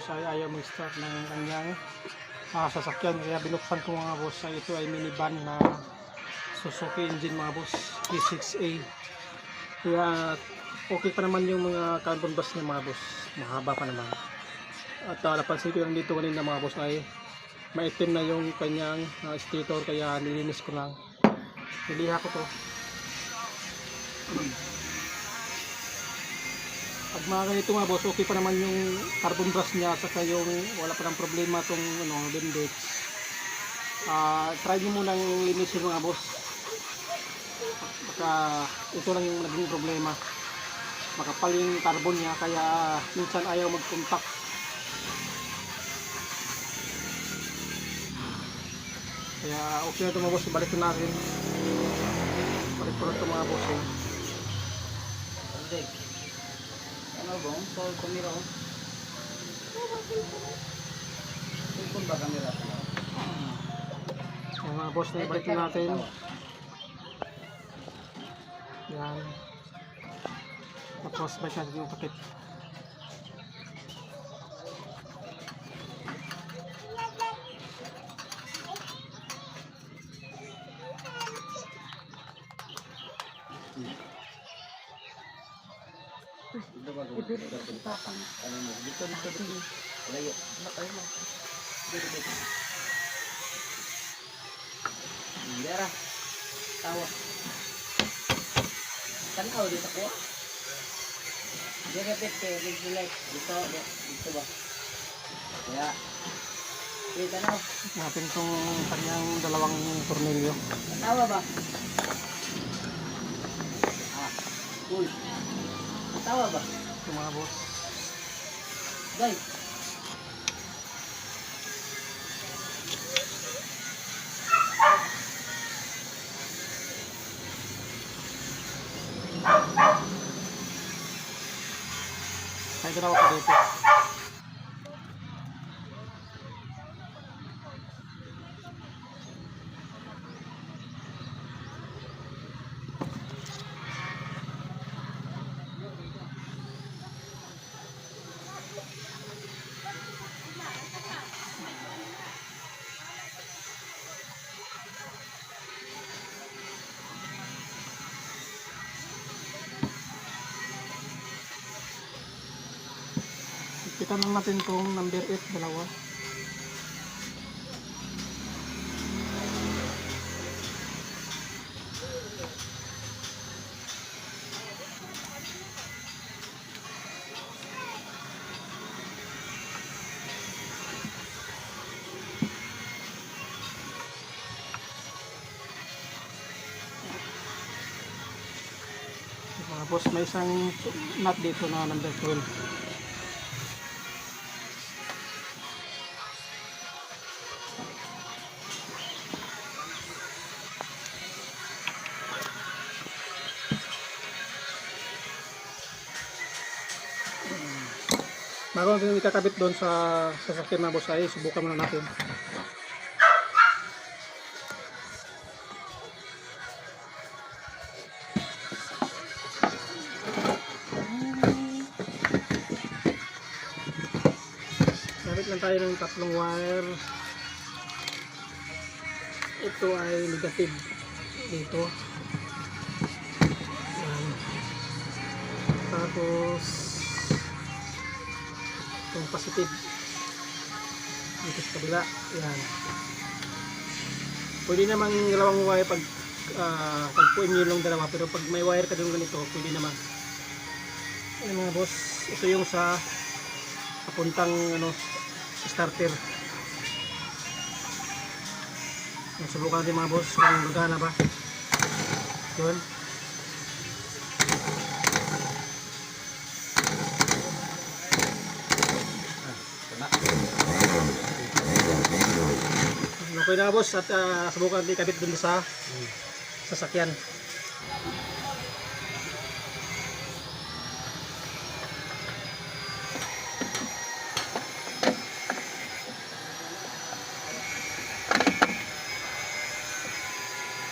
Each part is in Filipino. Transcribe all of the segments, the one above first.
boss ay ayaw mag-start ng kanyang ah, sasakyan. Kaya binuksan ko mga boss ay ito ay minivan na Suzuki engine mga boss P6A. Kaya okay pa naman yung mga carbon bus niya mga boss. Mahaba pa naman. At uh, napansin ko lang dito kanina mga boss ay maitim na yung kanyang uh, stator kaya nilinis ko lang. Niliha ko to. Pag mga ganito mga boss, okay pa naman yung carbon brush niya saka yung wala pa ng problema tong ano, bendix. Ah, try nyo munang linisin mga boss. Baka ito lang yung naging problema. Makapal yung carbon niya kaya minsan ayaw mag-contact. Kaya okay na ito mga boss, balik ko natin. Balik ko na ito mga boss eh. Bang? So, kamera ko. Cellphone ba kamera? Yung mga boss na ibalik na natin. Yan. Tapos balik natin yung takip. Dito? Dito ba? Ano mo? Dito, dito, dito. Layo. Ano tayo mo? Dito, dito. Dera. Tawa. Tanaw dito ko. Dito, dito. Dito, dito. Dito ba? Kaya. Dito, tanaw. Natin itong kanyang dalawang tornilyo. Tawa ba? Ah. Uy. Tawa ba? Ito mga boss. Guys. May dalawa pa dito. Kita lang natin itong number 8, dalawa. Boss, may isang nut dito na number 12. Bago natin ikakabit doon sa sasakyan mga boss ay subukan muna natin. Gamit lang tayo ng tatlong wire. Ito ay negative dito. Tapos yung positive. Dito sa kabila. Yan. Pwede namang dalawang wire pag uh, pagpuin nyo lang dalawa. Pero pag may wire ka doon ganito pwede naman. Ayun mga boss. Ito yung sa papuntang ano starter. Subukan natin mga boss kung gagana ba. Yun Okay na boss at uh, subukan natin ikabit dun sa sasakyan.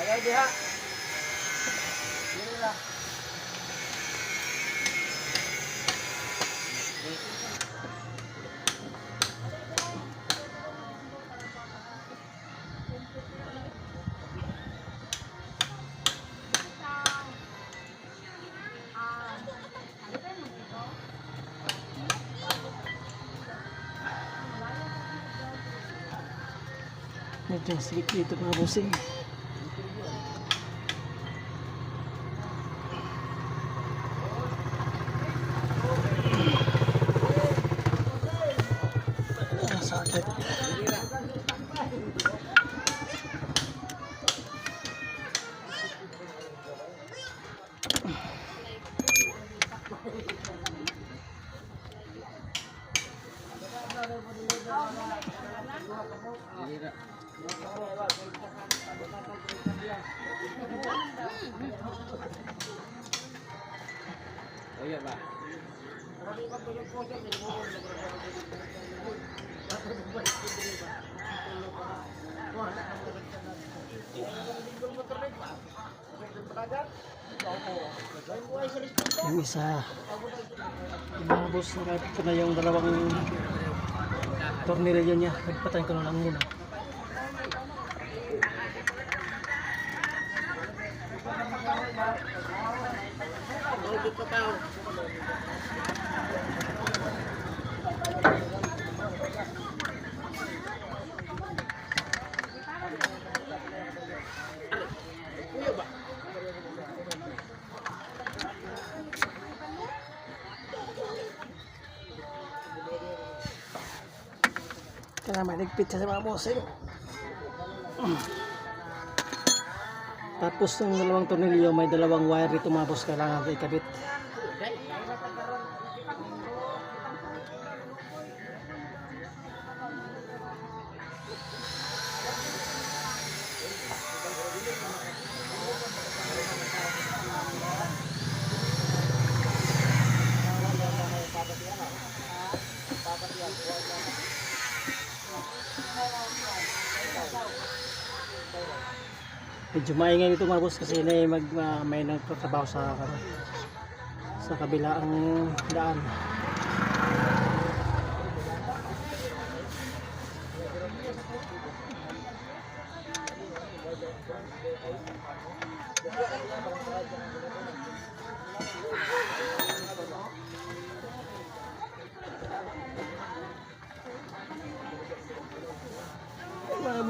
Ayaw diha. Medyo slip dito mga busing. Ah, sakit. Ayan ba? Yung isa. Boss, nakapit ko na yung dalawang tornilyo niya. Nagpatayin ko na lang muna. Kaya may ligpit siya sa mga bossing. Tapos ng dalawang tornilyo, may dalawang wire dito mga boss. Kailangan natin ikabit. Medyo maingay dito mga boss kasi may, mag, ah, may nagtatrabaho sa ano, sa kabilaang daan. Mga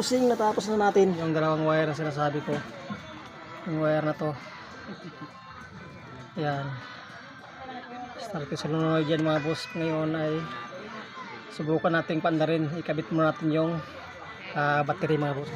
busing, natapos na natin yung dalawang wire na sinasabi ko. Yung wire na to. Yan. Start sa lunod dyan mga boss. Ngayon ay subukan nating paandarin. Ikabit muna natin yung ah, battery mga boss.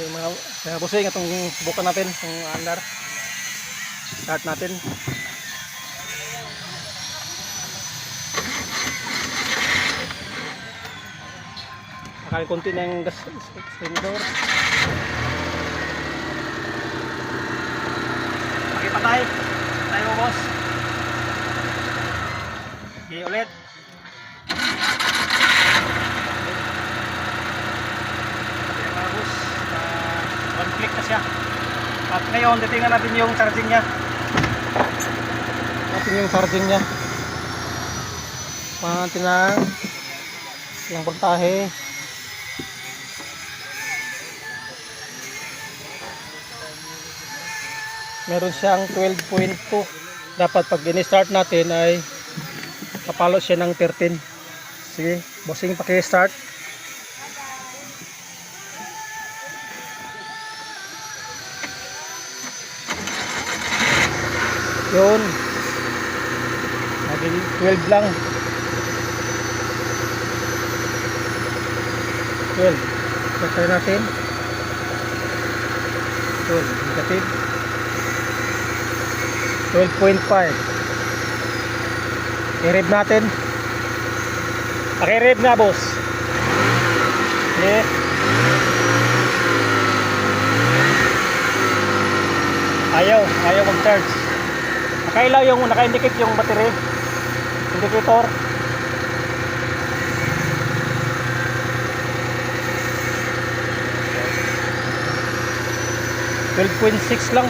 Yung mga, mga busing, itong subukan natin, itong andar. Start natin. Nakali konti yung gas extendor. Pakipatay. Patay mo boss. Okay ulit. Ayan mga boss, ah, one click na siya. At ngayon, titingnan natin yung charging niya. Natin yung charging niya. Mga natin yung voltahe. Meron siyang 12.2. Dapat pag ini-start natin ay kapalo siya ng 13. Sige, bossing paki-start. Yun. Naging 12 lang. 12. Try natin. 12. Negative. 12.5. I-rev natin. Paki-rev na, boss. Okay. Ayaw. Ayaw mag-charge. Nakailaw yung naka-indicate yung battery. Indicator. Twelve point six lang.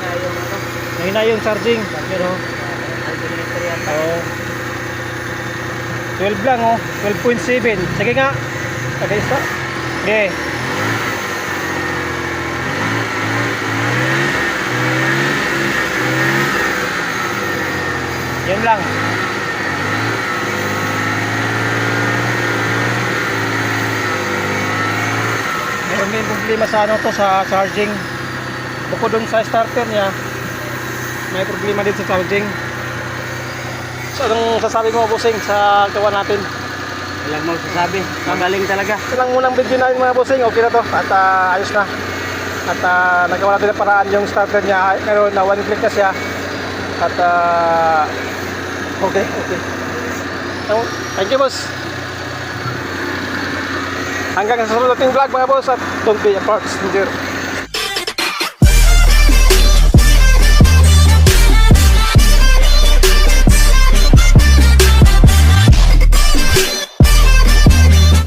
Nga yung ano, yung charging. Pero, alternator yata. oh. 12 lang oh. 12.7. Sige nga. Ada isa. Okay. Yan lang. Meron din problema sa ano to sa charging. Bukod dun sa starter niya, may problema din sa charging. So, anong sasabi mo, Busing, sa gawa natin? Walang mo sasabi. Magaling talaga. Ito lang munang video namin mga Busing. Okay na to. At ah, ayos na. At ah, nagawa natin ang paraan yung starter niya. Ngayon, na one click na siya. At ah, okay, okay. Thank you, boss. Hanggang sa susunod nating vlog mga boss at don't be a parts. Enjoy.